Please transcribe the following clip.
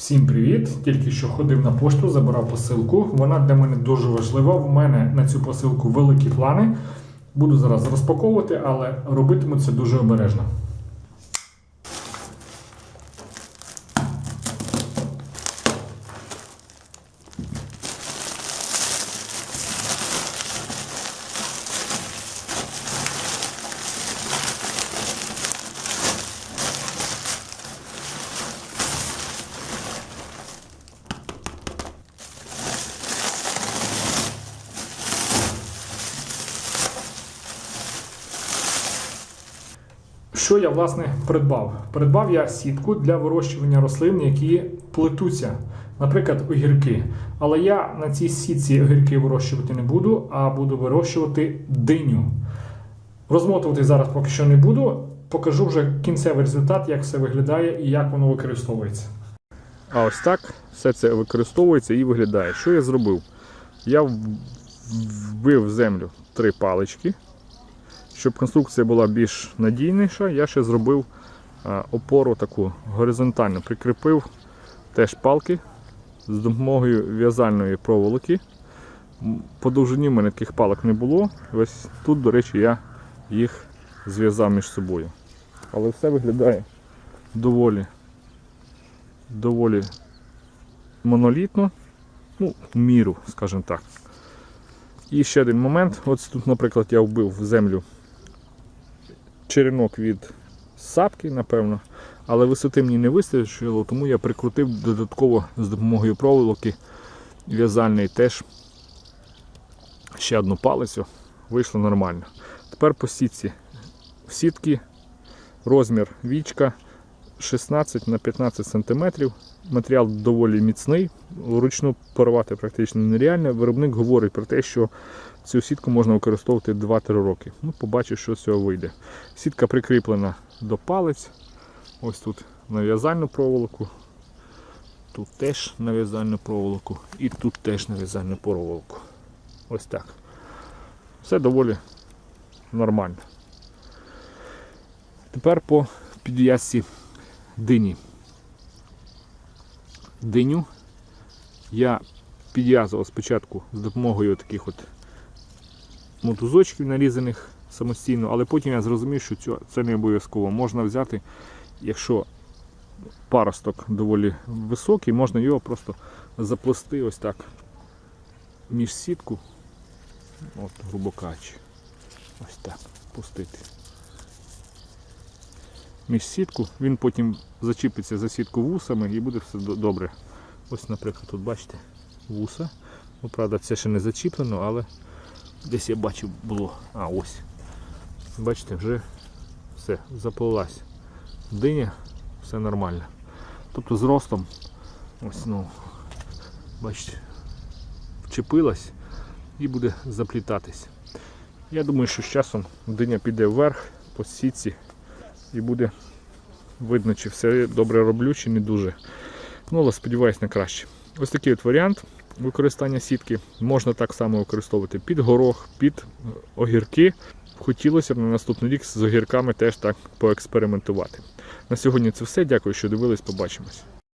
Всім привіт! Тільки що ходив на пошту, забирав посилку. Вона для мене дуже важлива. В мене на цю посилку великі плани. Буду зараз розпаковувати, але робитиму це дуже обережно. Що я власне придбав? Придбав я сітку для вирощування рослин, які плетуться, наприклад, огірки. Але я на цій сітці огірки вирощувати не буду, а буду вирощувати диню. Розмотувати зараз поки що не буду. Покажу вже кінцевий результат, як все виглядає і як воно використовується. А ось так все це використовується і виглядає. Що я зробив? Я вбив в землю три палички. Щоб конструкція була більш надійніша, я ще зробив опору таку горизонтальну. Прикріпив теж палки з допомогою в'язальної проволоки. По довжині в мене таких палок не було. Ось тут, до речі, я їх зв'язав між собою. Але все виглядає доволі доволі монолітно, ну, міру, скажімо так. І ще один момент. Ось тут, наприклад, я вбив в землю черенок від сапки, напевно, але висоти мені не вистачило, тому я прикрутив додатково з допомогою проволоки в'язальний теж ще одну палицю. Вийшло нормально. Тепер по сітці. В сітки розмір вічка 16 на 15 см. Матеріал доволі міцний, вручну порвати практично нереально. Виробник говорить про те, що цю сітку можна використовувати 2-3 роки. Ну, побачу, що з цього вийде. Сітка прикріплена до палець. Ось тут на в'язальну проволоку. Тут теж на в'язальну проволоку. І тут теж на в'язальну проволоку. Ось так. Все доволі нормально. Тепер по підв'язці дині. Диню я підв'язував спочатку з допомогою таких от мотузочків нарізаних самостійно, але потім я зрозумів, що це не обов'язково. Можна взяти, якщо паросток доволі високий, можна його просто заплести ось так між сітку, от, грубо кажучи, ось так, пустити між сітку, він потім зачіпиться за сітку вусами і буде все добре. Ось, наприклад, тут бачите вуса. Ну, правда, це ще не зачіплено, але десь я бачив було. А, ось. Бачите, вже все, заплилась. Диня, все нормально. Тобто з ростом, ось, ну, бачите, вчепилась і буде заплітатись. Я думаю, що з часом диня піде вверх по сітці і буде видно, чи все добре роблю, чи не дуже. Ну, але сподіваюсь на краще. Ось такий от варіант використання сітки. Можна так само використовувати під горох, під огірки. Хотілося б на наступний рік з огірками теж так поекспериментувати. На сьогодні це все. Дякую, що дивились. Побачимось.